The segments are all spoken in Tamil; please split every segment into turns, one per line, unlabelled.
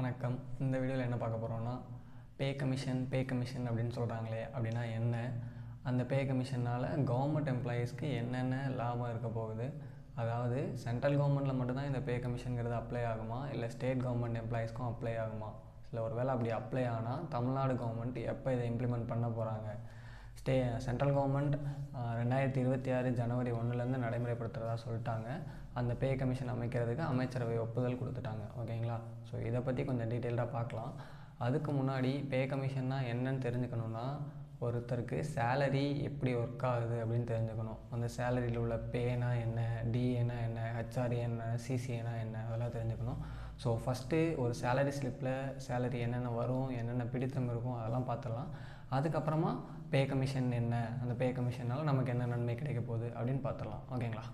வணக்கம். இந்த வீடியோவில் என்ன பார்க்க போகிறோன்னா பே கமிஷன் பே கமிஷன் அப்படின்னு சொல்கிறாங்களே அப்படின்னா என்ன? அந்த பே கமிஷனால் கவர்மெண்ட் எம்ப்ளாயீஸ்க்கு என்னென்ன லாபம் இருக்க போகுது? அதாவது சென்ட்ரல் கவர்மெண்ட்டில் மட்டும்தான் இந்த பே கமிஷனுங்கிறது அப்ளை ஆகுமா? இல்லை ஸ்டேட் கவர்மெண்ட் எம்ப்ளாயீஸ்க்கும் அப்ளை ஆகுமா? இல்லை ஒரு வேளை அப்படி அப்ளை ஆனால் தமிழ்நாடு கவர்மெண்ட் எப்போ இதை இம்ப்ளிமெண்ட் பண்ண போகிறாங்க ஸ்டே சென்ட்ரல் கவர்மெண்ட் ரெண்டாயிரத்தி இருபத்தி ஆறு ஜனவரி ஒன்றுலேருந்து நடைமுறைப்படுத்துகிறதா சொல்லிட்டாங்க. அந்த பே கமிஷன் அமைக்கிறதுக்கு அமைச்சரவை ஒப்புதல் கொடுத்துட்டாங்க. ஓகேங்களா? ஸோ இதை பற்றி கொஞ்சம் டீட்டெயில்டாக பார்க்கலாம். அதுக்கு முன்னாடி பே கமிஷன்னா என்னன்னு தெரிஞ்சுக்கணுன்னா ஒருத்தருக்கு சேலரி எப்படி ஒர்க் ஆகுது அப்படின்னு தெரிஞ்சுக்கணும். அந்த சேலரியில் உள்ள பேனா என்ன டிஏனா என்ன ஹெச்ஆர்ஏ என்ன சிசிஏனா என்ன அதெல்லாம் தெரிஞ்சுக்கணும். ஸோ ஃபஸ்ட்டு ஒரு சேலரி ஸ்லிப்பில் சேலரி என்னென்ன வரும் என்னென்ன பிடித்தம் இருக்கும் அதெல்லாம் பார்த்துடலாம். அதுக்கப்புறமா பே கமிஷன் என்ன? அந்த பே கமிஷனால் நமக்கு என்ன நன்மை கிடைக்க போகுது அப்படின்னு பார்த்துடலாம். ஓகேங்களா?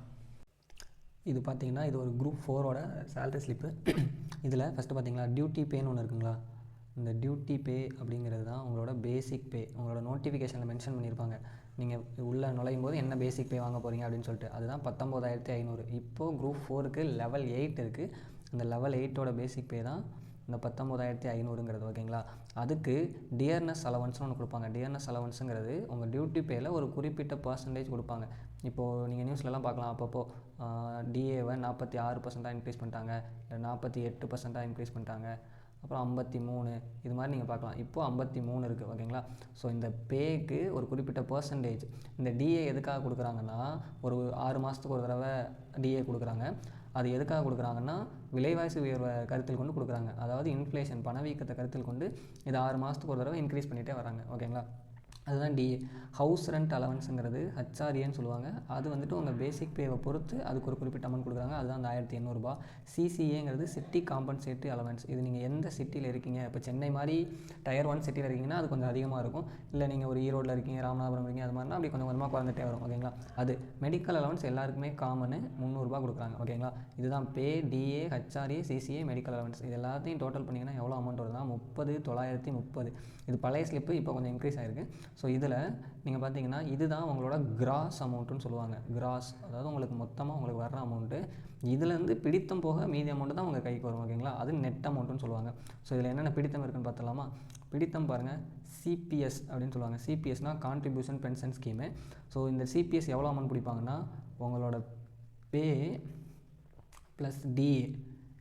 இது பார்த்தீங்கன்னா இது ஒரு குரூப் ஃபோரோட சேலரி ஸ்லிப்பு இதில் ஃபஸ்ட்டு பார்த்தீங்களா டியூட்டி பேன்னு ஒன்று இருக்குங்களா? இந்த டியூட்டி பே அப்படிங்கிறது தான் உங்களோட பேசிக் பே உங்களோட நோட்டிஃபிகேஷனில் மென்ஷன் பண்ணியிருப்பாங்க. நீங்கள் உள்ளே நுழையும் போது என்ன பேசிக் பே வாங்க போகிறீங்க அப்படின்னு சொல்லிட்டு. அதுதான் பத்தொம்போதாயிரத்தி ஐநூறு. இப்போது குரூப் ஃபோருக்கு லெவல் எயிட் இருக்குது அந்த லெவல் எயிட்டோட பேசிக் பே தான் இந்த பத்தொம்போதாயிரத்தி ஐநூறுங்கிறது ஓகேங்களா? அதுக்கு டியர்னஸ் அலவன்ஸ்னு ஒன்று கொடுப்பாங்க. டியர்னஸ் அலவன்ஸுங்கிறது உங்கள் டியூட்டி பேயில் ஒரு குறிப்பிட்ட பர்சன்டேஜ் கொடுப்பாங்க. இப்போது நீங்கள் நியூஸ்லலாம் பார்க்கலாம். அப்பப்போ டிஏவை நாற்பத்தி ஆறு பர்சண்ட்டாக இன்க்ரீஸ் பண்ணிட்டாங்க. இல்லை நாற்பத்தி எட்டு பர்சண்ட்டாக இன்க்ரீஸ் பண்ணிட்டாங்க. அப்புறம் ஐம்பத்தி மூணு இது மாதிரி நீங்கள் பார்க்கலாம். இப்போது ஐம்பத்தி மூணு இருக்குது ஓகேங்களா? ஸோ இந்த பேக்கு ஒரு குறிப்பிட்ட பர்சன்டேஜ் இந்த டிஏ எதுக்காக கொடுக்குறாங்கன்னா ஒரு ஆறு மாதத்துக்கு ஒரு தடவை டிஏ கொடுக்குறாங்க. அது எதுக்காக கொடுக்குறாங்கன்னா விலைவாசி உயர்வை கருத்தில் கொண்டு கொடுக்குறாங்க. அதாவது இன்ஃப்ளேஷன் பணவீக்கத்தை கருத்தில் கொண்டு இது ஆறு மாதத்துக்கு ஒரு தடவை இன்க்ரீஸ் பண்ணிகிட்டே வராங்க ஓகேங்களா அதுதான் டிஏ ஹவுஸ் ரெண்ட் அலவன்ஸுங்கிறது ஹச்ஆர்ஏன்னு சொல்லுவாங்க. அது வந்துட்டு உங்கள் பேசிக் பேவை பொறுத்து அதுக்கு ஒரு குறிப்பிட்ட அமௌண்ட் கொடுக்குறாங்க. அதுதான் அந்த ஆயிரத்தி எண்ணூறுபா சிசிஏங்கிறது சிட்டி காம்பன்சேட்டரி அலவன்ஸ் இது நீங்கள் எந்த சிட்டியில் இருக்கீங்க? இப்போ சென்னை மாதிரி டயர் ஒன் சிட்டியில் இருக்கீங்கன்னா அது கொஞ்சம் அதிகமாக இருக்கும். இல்லை நீங்கள் ஒரு ஈரோடில் இருக்கீங்க ராமநாதபுரம் இருக்கீங்க அது மாதிரினா அப்படி கொஞ்சம் கொஞ்சமாக குறைஞ்சிட்டே வரும். ஓகேங்களா அது மெடிக்கல் அலவன்ஸ் எல்லாருக்குமே காமனு முந்நூறுரூபா கொடுக்குறாங்க. ஓகேங்களா இதுதான் pay DA HRA CCA medical allowance இது எல்லாத்தையும் டோட்டல் பண்ணிங்கன்னா எவ்வளோ அமௌண்ட் வருதுன்னா முப்பது தொள்ளாயிரத்தி முப்பது. இது பழைய ஸ்லிப்பு இப்போ கொஞ்சம் இன்க்ரீஸ் ஆகிருக்கு ஸோ இதில் நீங்கள் பார்த்தீங்கன்னா இதுதான் உங்களோட கிராஸ் அமௌண்ட்டுன்னு சொல்லுவாங்க. கிராஸ் அதாவது உங்களுக்கு மொத்தமாக உங்களுக்கு வர்ற அமௌண்ட்டு இதுலேருந்து பிடித்தம் போக மீதி அமௌண்ட்டு தான் உங்கள் கைக்கு வரும் ஓகேங்களா அது நெட் அமௌண்ட்டுன்னு சொல்லுவாங்க. ஸோ இதில் என்னென்ன பிடித்தம் இருக்குன்னு பார்த்தலாமா பிடித்தம் பாருங்கள் சிபிஎஸ் அப்படின்னு சொல்லுவாங்க. சிபிஎஸ்னால் கான்ட்ரிபியூஷன் பென்ஷன் ஸ்கீமு ஸோ இந்த சிபிஎஸ் எவ்வளோ அமௌண்ட் பிடிப்பாங்கன்னா உங்களோட பே ப்ளஸ் டிஏ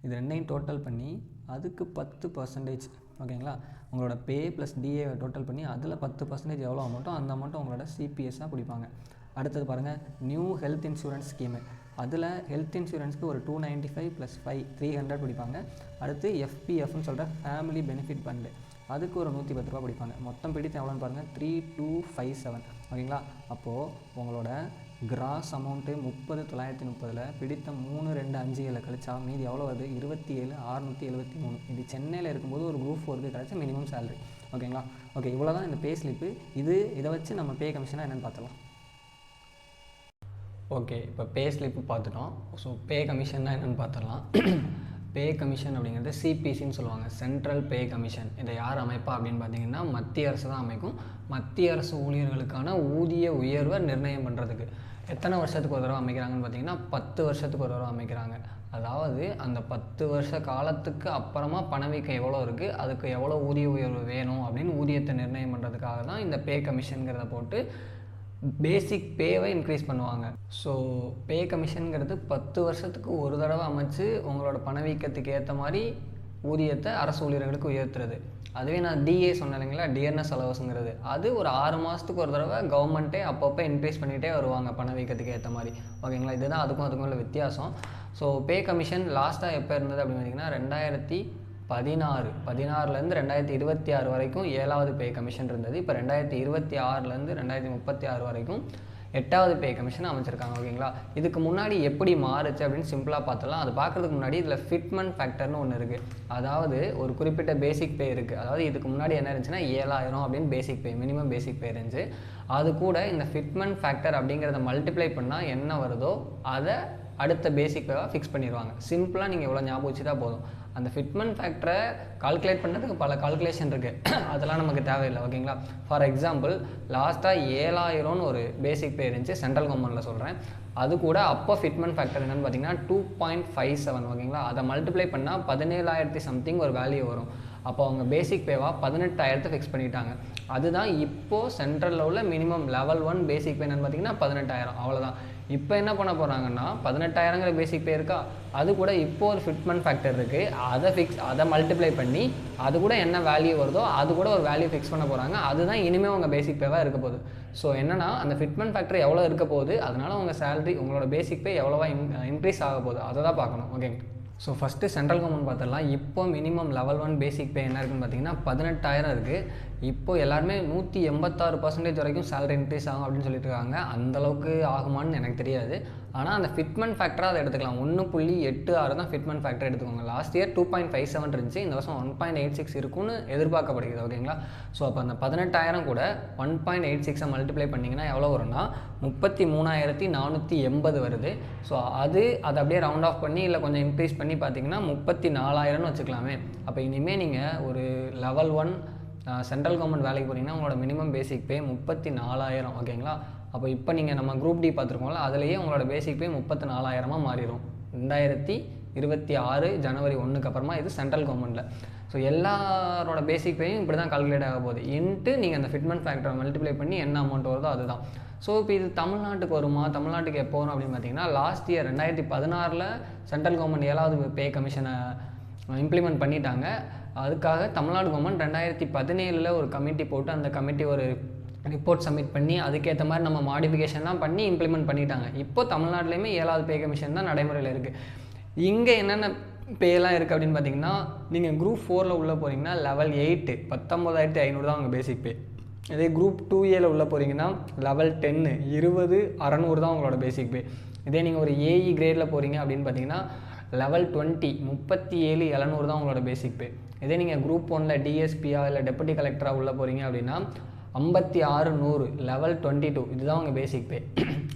இது ரெண்டையும் டோட்டல் பண்ணி அதுக்கு பத்து பர்சன்டேஜ் ஓகேங்களா? உங்களோட பே ப்ளஸ் டிஏ டோட்டல் பண்ணி அதில் பத்து பர்சன்டேஜ் எவ்வளோ அமௌண்ட்டோ அந்த அமௌண்ட்டை உங்களோட சிபிஎஸ்ஸாக பிடிப்பாங்க. அடுத்தது பாருங்கள் நியூ ஹெல்த் இன்சூரன்ஸ் ஸ்கீமு அதில் ஹெல்த் இன்சூரன்ஸ்க்கு ஒரு two ninety five plus five three hundred பிடிப்பாங்க. அடுத்து எஃபிஎஃப்னு சொல்கிற ஃபேமிலி பெனிஃபிட் ஃபண்டு அதுக்கு ஒரு நூற்றி பத்து ரூபா பிடிப்பாங்க. மொத்தம் பிடித்து எவ்வளோன்னு பாருங்கள் த்ரீ டூ ஃபைவ் செவன் ஓகேங்களா? அப்போது உங்களோட கிராஸ் அமௌண்ட்டு முப்பது தொள்ளாயிரத்தி முப்பதில் பிடித்த மூணு ரெண்டு அஞ்சு ஏழு கழிச்சா மீதி எவ்வளோ வருது? இருபத்தி ஏழு அறுநூற்றி எழுபத்தி மூணு. இது சென்னையில் இருக்கும்போது ஒரு குரூப் ஃபோருக்கு கிடச்ச மினிமம் சேலரி ஓகேங்களா ஓகே இவ்வளோ தான் இந்த பே ஸ்லிப்பு இது இதை வச்சு நம்ம பே கமிஷனாக என்னென்னு பார்த்துலாம் ஓகே இப்போ பே ஸ்லிப்பு பார்த்துட்டோம். ஸோ பே கமிஷன்னா என்னென்னு பார்த்துடலாம். பே கமிஷன் அப்படிங்கிறது சிபிசின்னு சொல்லுவாங்க. சென்ட்ரல் பே கமிஷன் இதை யார் அமைப்பா அப்படின்னு பார்த்தீங்கன்னா மத்திய அரசு தான் அமைக்கும். மத்திய அரசு ஊழியர்களுக்கான ஊதிய உயர்வை நிர்ணயம் பண்ணுறதுக்கு எத்தனை வருஷத்துக்கு ஒரு தடவை அமைக்கிறாங்கன்னு பார்த்தீங்கன்னா பத்து வருஷத்துக்கு ஒரு தடவை அமைக்கிறாங்க. அதாவது அந்த பத்து வருஷ காலத்துக்கு அப்புறமா பணவீக்கம் எவ்வளோ இருக்குது அதுக்கு எவ்வளோ ஊதிய உயர்வு வேணும் அப்படின்னு ஊதியத்தை நிர்ணயம் பண்ணுறதுக்காக தான் இந்த பே கமிஷனுங்கிறத போட்டு பேசிக் பேவை இன்க்ரீஸ் பண்ணுவாங்க. ஸோ பே கமிஷனுங்கிறது பத்து வருஷத்துக்கு ஒரு தடவை அமைச்சு உங்களோட பணவீக்கத்துக்கு ஏற்ற மாதிரி ஊதியத்தை அரசு ஊழியர்களுக்கு உயர்த்துறது. அதுவே நான் டிஏ சொன்னேன் இல்லைங்களா? டிஎன்எஸ் அலவஸுங்கிறது அது ஒரு ஆறு மாதத்துக்கு ஒரு தடவை கவர்மெண்ட்டே அப்பப்போ இன்க்ரீஸ் பண்ணிகிட்டே வருவாங்க பணவீக்கத்துக்கு ஏற்ற மாதிரி. ஓகேங்களா? இதுதான் அதுக்கும் அதுக்கும் உள்ள வித்தியாசம். ஸோ பே கமிஷன் லாஸ்ட்டாக எப்போ இருந்தது அப்படின்னு பார்த்தீங்கன்னா ரெண்டாயிரத்தி பதினாறு. பதினாறுலேருந்து ரெண்டாயிரத்தி இருபத்தி ஆறு வரைக்கும் ஏழாவது பே கமிஷன் இருந்தது. இப்போ ரெண்டாயிரத்தி இருபத்தி ஆறுலேருந்து ரெண்டாயிரத்தி முப்பத்தி ஆறு வரைக்கும் எட்டாவது பே கமிஷன் அமைச்சிருக்காங்க ஓகேங்களா? இதுக்கு முன்னாடி எப்படி மாறுச்சு அப்படின்னு சிம்பிளாக பார்த்தலாம் அது பார்க்குறதுக்கு முன்னாடி இதில் ஃபிட்மெண்ட் ஃபேக்டர்னு ஒன்று இருக்குது அதாவது ஒரு குறிப்பிட்ட பேசிக் பே இருக்குது அதாவது இதுக்கு முன்னாடி என்ன இருந்துச்சுன்னா ஏழாயிரம் அப்படின்னு பேசிக் பே மினிமம் பேசிக் பே இருந்துச்சு. அது கூட இந்த ஃபிட்மெண்ட் ஃபேக்டர் அப்படிங்கிறத மல்டிப்ளை பண்ணால் என்ன வருதோ அதை அடுத்த பேசிக் பேவாக ஃபிக்ஸ் பண்ணிடுவாங்க. சிம்பிளாக நீங்கள் இவ்வளோ ஞாபகம் வச்சு தான் போதும். அந்த ஃபிட்மெண்ட் ஃபேக்டரை கால்குலேட் பண்ணுறதுக்கு பல கால்குலேஷன் இருக்குது அதெல்லாம் நமக்கு தேவையில்லை ஓகேங்களா ஃபார் எக்ஸாம்பிள் லாஸ்ட்டாக ஏழாயிரம்னு ஒரு பேசிக் பே இருந்துச்சு சென்ட்ரல் கவர்மெண்ட்டில் சொல்கிறேன் அது கூட அப்போ ஃபிட்மெண்ட் ஃபேக்டர் என்னென்னு பார்த்தீங்கன்னா டூ பாயிண்ட் ஃபைவ் செவன் ஓகேங்களா அதை மல்டிப்ளை பண்ணால் பதினேழாயிரத்தி சம்திங் ஒரு வேல்யூ வரும். அப்போ அவங்க பேசிக் பேவாக பதினெட்டாயிரத்தை ஃபிக்ஸ் பண்ணிட்டாங்க. அதுதான் இப்போது சென்ட்ரல் லெவலில் minimum level one basic pay என்னன்னு பார்த்தீங்கன்னா பதினெட்டாயிரம். அவ்வளோதான் இப்போ என்ன பண்ண போகிறாங்கன்னா பதினெட்டாயிரங்கிற பேசிக் பே இருக்கா? அது கூட இப்போ ஒரு ஃபிட்மெண்ட் ஃபேக்டர் இருக்குது அதை ஃபிக்ஸ் அதை மல்டிப்ளை பண்ணி அது கூட என்ன வேல்யூ வருதோ அது கூட ஒரு வேல்யூ ஃபிக்ஸ் பண்ண போகிறாங்க அதுதான் இனிமேல் உங்கள் பேசிக் பேவாக இருக்க போகுது. ஸோ என்னன்னா அந்த ஃபிட்மெண்ட் ஃபேக்டர் எவ்வளோ இருக்க போகுது அதனால உங்கள் சேலரி உங்களோட பேசிக் பே எவ்வளோவா இன்க்ரீஸ் ஆக போகுது. அதை தான் பார்க்கணும். ஓகேங்க ஸோ ஃபஸ்ட்டு சென்ட்ரல் கவர்மெண்ட் பார்த்துடலாம். இப்போ minimum level one basic pay என்ன இருக்குன்னு பார்த்தீங்கன்னா பதினெட்டாயிரம் இருக்குது இப்போ எல்லாருமே நூற்றி எண்பத்தாறு பர்சன்டேஜ் வரைக்கும் சேலரி இன்க்ரீஸ் ஆகும் அப்படின்னு சொல்லிட்டு இருக்காங்க அந்தளவுக்கு ஆகுமான்னு எனக்கு தெரியாது. ஆனால் அந்த ஃபிட்மெண்ட் ஃபேக்டராக அதை எடுத்துக்கலாம். ஒன்று புள்ளி எட்டு ஆறு தான் ஃபிட்மெண்ட் ஃபேக்டர் எடுத்துக்கோங்க. Last year two point five seven இருந்துச்சு. இந்த வருஷம் ஒன் பாயிண்ட் எயிட் சிக்ஸ் இருக்கும்னு எதிர்பார்க்கப்படுகிறது ஓகேங்களா? ஸோ அப்போ அந்த பதினெட்டாயிரம் கூட ஒன் பாயிண்ட் எயிட் சிக்ஸை மல்டிப்ளை பண்ணிங்கன்னா எவ்வளோ வரும்னா முப்பத்தி மூணாயிரத்தி நானூற்றி எண்பது வருது. ஸோ அது அதை அப்படியே ரவுண்ட் ஆஃப் பண்ணி இல்லை கொஞ்சம் இன்க்ரீஸ் பண்ணி பார்த்தீங்கன்னா முப்பத்தி நாலாயிரம்னு வச்சுக்கலாமே. அப்போ இனிமேல் நீங்கள் ஒரு லெவல் ஒன் சென்ட்ரல் கவர்மெண்ட் வேலைக்கு போகிறீங்கன்னா உங்களோட மினிமம் பேசிக் பே முப்பத்தி நாலாயிரம் ஓகேங்களா? அப்போ இப்போ நீங்கள் நம்ம குரூப் டி பார்த்துருக்கோம்ல அதுலேயே உங்களோட பேசிக் பே முப்பத்தி நாலாயிரமாக மாறிடும். ரெண்டாயிரத்தி இருபத்தி ஆறு ஜனவரி ஒன்றுக்கு அப்புறமா இது சென்ட்ரல் கவர்மெண்ட்டில் ஸோ எல்லாரோட பேசிக் பேயும் இப்படி தான் கால்குலேட் ஆக போகுது. இன்ட்டு நீங்கள் அந்த ஃபிட்மெண்ட் ஃபேக்டரை மல்டிப்ளை பண்ணி என்ன அமௌண்ட் வருதோ அதுதான். ஸோ இப்போ இது தமிழ்நாட்டுக்கு வருமா? தமிழ்நாட்டுக்கு எப்போ வரும் அப்படின்னு பார்த்தீங்கன்னா லாஸ்ட் இயர் ரெண்டாயிரத்தி பதினாறில் சென்ட்ரல் கவர்மெண்ட் ஏழாவது பே கமிஷனை இம்ப்ளிமெண்ட் பண்ணிட்டாங்க. அதுக்காக தமிழ்நாடு கவர்மெண்ட் ரெண்டாயிரத்தி பதினேழில் ஒரு கமிட்டி போட்டு அந்த கமிட்டி ஒரு ரிப்போர்ட் சப்மிட் பண்ணி அதுக்கேற்ற மாதிரி நம்ம மாடிஃபிகேஷன்லாம் பண்ணி இம்ப்ளிமெண்ட் பண்ணிட்டாங்க. இப்போ தமிழ்நாட்டிலையுமே ஏழாவது பே கமிஷன் தான் நடைமுறையில் இருக்குது இங்கே என்னென்ன பேலாம் இருக்குது அப்படின்னு பார்த்தீங்கன்னா நீங்கள் குரூப் ஃபோரில் உள்ளே போகிறீங்கன்னா லெவல் எயிட்டு பத்தொம்போதாயிரத்தி ஐநூறு தான் உங்கள் பேசிக் பே இதே குரூப் டூ ஏல உள்ளே போகிறீங்கன்னா லெவல் டென்னு இருபது அறநூறு தான் உங்களோட பேசிக் பே இதே நீங்கள் ஒரு ஏஇ கிரேடில் போகிறீங்க அப்படின்னு பார்த்தீங்கன்னா லெவல் டுவெண்ட்டி முப்பத்தி ஏழு எழுநூறு தான் உங்களோட பேசிக் பே இதே நீங்கள் குரூப் ஒனில் டிஎஸ்பியா இல்லை டெப்புட்டி கலெக்டராக உள்ளே போகிறீங்க அப்படின்னா ஐம்பத்தி ஆறு நூறு லெவல் டுவெண்ட்டி டூ இதுதான் உங்கள் பேசிக் பே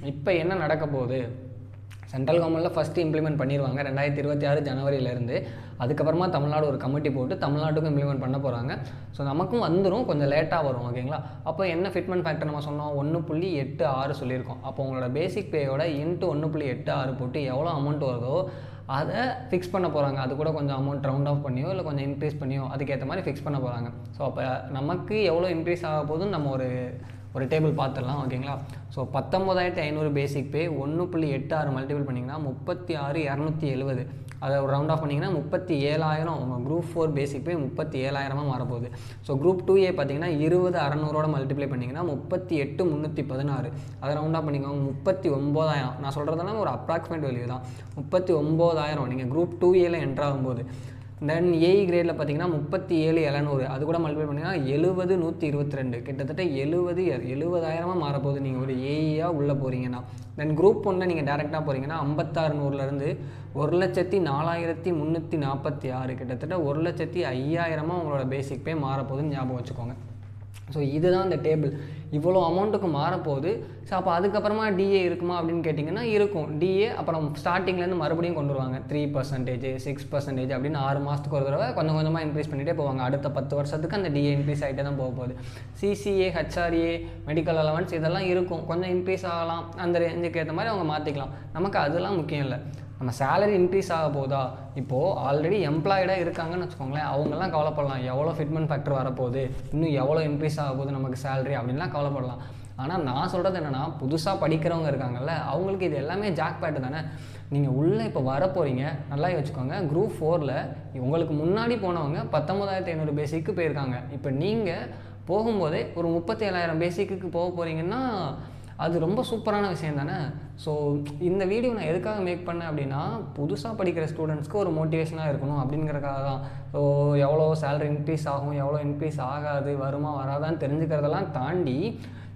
இப்போ என்ன நடக்க போகுது? சென்ட்ரல் கவர்மெண்ட்டில் ஃபஸ்ட்டு இம்ப்ளிமெண்ட் பண்ணிடுவாங்க ரெண்டாயிரத்தி இருபத்தி ஆறு ஜனவரியிலேருந்து அதுக்கப்புறமா தமிழ்நாடு ஒரு கமிட்டி போட்டு தமிழ்நாட்டுக்கும் இம்ப்ளிமெண்ட் பண்ண போகிறாங்க ஸோ நமக்கும் வந்துடும் கொஞ்சம் லேட்டாக வரும் ஓகேங்களா அப்போ என்ன ஃபிட்மெண்ட் ஃபேக்டர் நம்ம சொன்னோம்? ஒன்று புள்ளி எட்டு ஆறு சொல்லியிருக்கோம். அப்போ உங்களோட பேசிக் பேயோட இன்ட்டு ஒன்று புள்ளி எட்டு ஆறு போட்டு எவ்வளோ அமௌண்ட் வருதோ அதை ஃபிக்ஸ் பண்ண போகிறாங்க அது கூட கொஞ்சம் அமௌண்ட் ரவுண்ட் ஆஃப் பண்ணியோ இல்லை கொஞ்சம் இன்க்ரீஸ் பண்ணியோ அதுக்கேற்ற மாதிரி ஃபிக்ஸ் பண்ண போகிறாங்க ஸோ அப்போ நமக்கு எவ்வளோ இன்க்ரீஸ் ஆக போதுன்னு நம்ம ஒரு ஒரு டேபிள் பார்த்துடலாம் ஓகேங்களா ஸோ பத்தொம்போதாயிரத்தி ஐநூறு பேசிக் பே ஒன்று புள்ளி எட்டு ஆறு மல்டிபிள் பண்ணிங்கன்னா முப்பத்தி ஆறு இரநூத்தி எழுபது அதை ஒரு ரவுண்ட் ஆஃப் பண்ணிங்கன்னா முப்பத்தி ஏழாயிரம் உங்கள் குரூப் ஃபோர் பேசிக் பே முப்பத்தி ஏழாயிரமாக மாறப்போகுது. ஸோ குரூப் டூ ஏ பார்த்தீங்கன்னா இருபது அறநூறோட மல்டிப்ளை பண்ணிங்கன்னா முப்பத்தி எட்டு முந்நூற்றி பதினாறு. அதை ரவுண்ட் ஆஃப் பண்ணிக்கோங்க முப்பத்தி ஒம்போதாயிரம் நான் சொல்கிறதெல்லாம் ஒரு அப்ராக்சிமேட் வேல்யூ தான். முப்பத்தி ஒம்போதாயிரம் நீங்கள் குரூப் டூ ஏல என்ட்ராகும்போது தென் ஏஇ கிரேடில் பார்த்தீங்கன்னா முப்பத்தி ஏழு எழுநூறு. அது கூட மல்டிபிள் பண்ணிங்கன்னா எழுபது நூற்றி இருபத்தி ரெண்டு கிட்டத்தட்ட எழுபது எழுபதாயிரமாக மாறப்போகுது. நீங்கள் ஒரு ஏஇயாக உள்ளே போகிறீங்கன்னா தென் குரூப் ஒன்றில் நீங்கள் டேரெக்டாக போகிறீங்கன்னா ஐம்பத்தாறு நூறுலேருந்து ஒரு லட்சத்தி நாலாயிரத்தி முந்நூற்றி நாற்பத்தி ஆறு. கிட்டத்தட்ட ஒரு லட்சத்தி ஐயாயிரமாக உங்களோட பேசிக் பே மாறப்போகுதுன்னு ஞாபகம் வச்சுக்கோங்க. ஸோ இதுதான் இந்த டேபிள் இவ்வளோ அமௌண்ட்டுக்கு மாறப்போகுது. ஸோ அப்போ அதுக்கப்புறமா டிஏ இருக்குமா அப்படின்னு கேட்டிங்கன்னா இருக்கும். டிஏ அப்புறம் ஸ்டார்டிங்லேருந்து மறுபடியும் கொண்டு வருவாங்க. த்ரீ பர்சன்டேஜ் சிக்ஸ் பர்சன்டேஜ் அப்படின்னு ஆறு மாதத்துக்கு ஒரு தடவை கொஞ்சம் கொஞ்சமாக இன்க்ரீஸ் பண்ணிகிட்டே போவாங்க. அடுத்த பத்து வருஷத்துக்கு அந்த டிஏ இன்க்ரீஸ் ஆகிட்டே தான் போக போகுது. சிசிஏ ஹெச்ஆர்ஏ மெடிக்கல் அலவன்ஸ் இதெல்லாம் இருக்கும். கொஞ்சம் இன்க்ரீஸ் ஆகலாம். அந்த ரேஞ்சுக்கு ஏற்ற மாதிரி அவங்க மாற்றிக்கலாம் நமக்கு அதெல்லாம் முக்கியம் இல்லை. நம்ம சேலரி இன்க்ரீஸ் ஆக போதா இப்போது ஆல்ரெடி எம்ப்ளாய்டாக இருக்காங்கன்னு வச்சுக்கோங்களேன் அவங்கெல்லாம் கவலைப்படலாம். எவ்வளோ ஃபிட்மெண்ட் ஃபேக்டர் வரப்போகுது இன்னும் எவ்வளோ இன்க்ரீஸ் ஆக போகுது நமக்கு சேலரி அப்படின்லாம் கவலைப்படலாம். ஆனால் நான் சொல்கிறது என்னென்னா புதுசாக படிக்கிறவங்க இருக்காங்கல்ல அவங்களுக்கு இது எல்லாமே ஜாக் பேட்டு தானே. நீங்கள் உள்ளே இப்போ வர போகிறீங்க நல்லா வச்சுக்கோங்க குரூப் ஃபோரில் உங்களுக்கு முன்னாடி போனவங்க பத்தொம்பதாயிரத்தி ஐநூறு பேசிக்கு போயிருக்காங்க. இப்போ நீங்கள் போகும்போதே ஒரு முப்பத்தி ஏழாயிரம் பேசிக்கு போக போகிறீங்கன்னா அது ரொம்ப சூப்பரான விஷயம் தானே? ஸோ இந்த வீடியோ நான் எதுக்காக மேக் பண்ணேன் அப்படின்னா புதுசாக படிக்கிற ஸ்டூடெண்ட்ஸ்க்கு ஒரு மோட்டிவேஷனாக இருக்கணும் அப்படிங்கிறக்காக தான். ஸோ எவ்வளோ சேலரி இன்க்ரீஸ் ஆகும் எவ்வளோ இன்க்ரீஸ் ஆகாது வருமா வராதான்னு தெரிஞ்சுக்கிறதெல்லாம் தாண்டி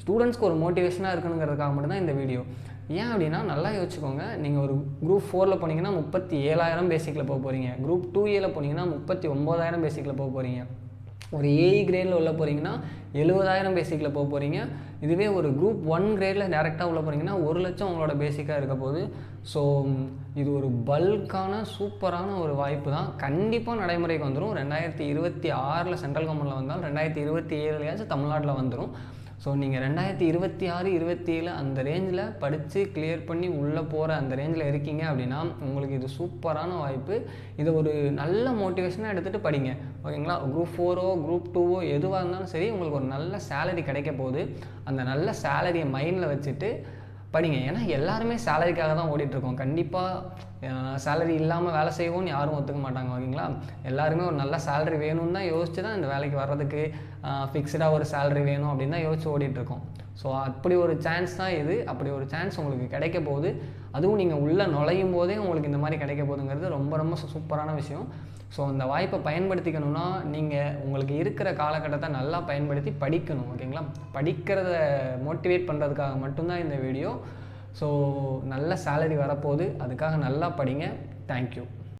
ஸ்டூடெண்ட்ஸ்க்கு ஒரு மோட்டிவேஷனாக இருக்கணுங்கிறதுக்காக மட்டும்தான் இந்த வீடியோ ஏன் அப்படின்னா நல்லா யோசிச்சுக்கோங்க. நீங்கள் ஒரு குரூப் ஃபோரில் போனீங்கன்னா முப்பத்தி ஏழாயிரம் பேசிக்கில் போக போகிறீங்க குரூப் டூ ஏல போனீங்கன்னா முப்பத்தி ஒம்போதாயிரம் பேசிக்கில் போக போகிறீங்க ஒரு ஏஇ கிரேடில் உள்ள போகிறீங்கன்னா எழுபதாயிரம் பேசிக்கில் போக போகிறீங்க இதுவே ஒரு குரூப் ஒன் கிரேடில் டேரெக்டாக உள்ள போகிறீங்கன்னா ஒரு லட்சம் உங்களோட பேசிக்காக இருக்க போகுது. ஸோ இது ஒரு பல்கான சூப்பரான ஒரு வாய்ப்பு தான். கண்டிப்பாக நடைமுறைக்கு வந்துடும் ரெண்டாயிரத்தி இருபத்தி ஆறில் சென்ட்ரல் கவர்மெண்ட்டில் வந்தாலும் ரெண்டாயிரத்தி இருபத்தி ஏழுலையாச்சும் தமிழ்நாட்டில் வந்துடும் ஸோ நீங்கள் ரெண்டாயிரத்தி இருபத்தி ஆறு இருபத்தி ஏழு அந்த ரேஞ்சில் படித்து கிளியர் பண்ணி உள்ளே போகிற அந்த ரேஞ்சில் இருக்கீங்க அப்படின்னா உங்களுக்கு இது சூப்பரான வாய்ப்பு. இதை ஒரு நல்ல மோட்டிவேஷனாக எடுத்துகிட்டு படிங்க. ஓகேங்களா குரூப் ஃபோரோ குரூப் டூவோ எதுவாக இருந்தாலும் சரி உங்களுக்கு ஒரு நல்ல சேலரி கிடைக்க போகுது. அந்த நல்ல சேலரியை மைண்டில் வச்சுட்டு படிங்க. ஏன்னா எல்லாருமே சேலரிக்காக தான் ஓடிட்டுருக்கோம். கண்டிப்பாக சேலரி இல்லாமல் வேலை செய்வோம்னு யாரும் ஒத்துக்க மாட்டாங்க. ஓகேங்களா? எல்லாருமே ஒரு நல்ல சேலரி வேணும்னு தான் யோசிச்சு தான் இந்த வேலைக்கு வர்றதுக்கு ஃபிக்ஸ்டாக ஒரு சேலரி வேணும் அப்படின்னு தான் யோசிச்சு ஓடிட்டுருக்கோம். ஸோ அப்படி ஒரு சான்ஸ் தான் இது. அப்படி ஒரு சான்ஸ் உங்களுக்கு கிடைக்க போகுது. அதுவும் நீங்கள் உள்ளே நுழையும் போதே உங்களுக்கு இந்த மாதிரி கிடைக்க போகுதுங்கிறது ரொம்ப ரொம்ப சூப்பரான விஷயம். ஸோ அந்த வாய்ப்பை பயன்படுத்திக்கணும்னா நீங்கள் உங்களுக்கு இருக்கிற காலகட்டத்தை நல்லா பயன்படுத்தி படிக்கணும் ஓகேங்களா? படிக்கிறத மோட்டிவேட் பண்ணுறதுக்காக மட்டும்தான் இந்த வீடியோ ஸோ நல்ல சேலரி வரப்போகுது. அதுக்காக நல்லா படிங்க. தேங்க்யூ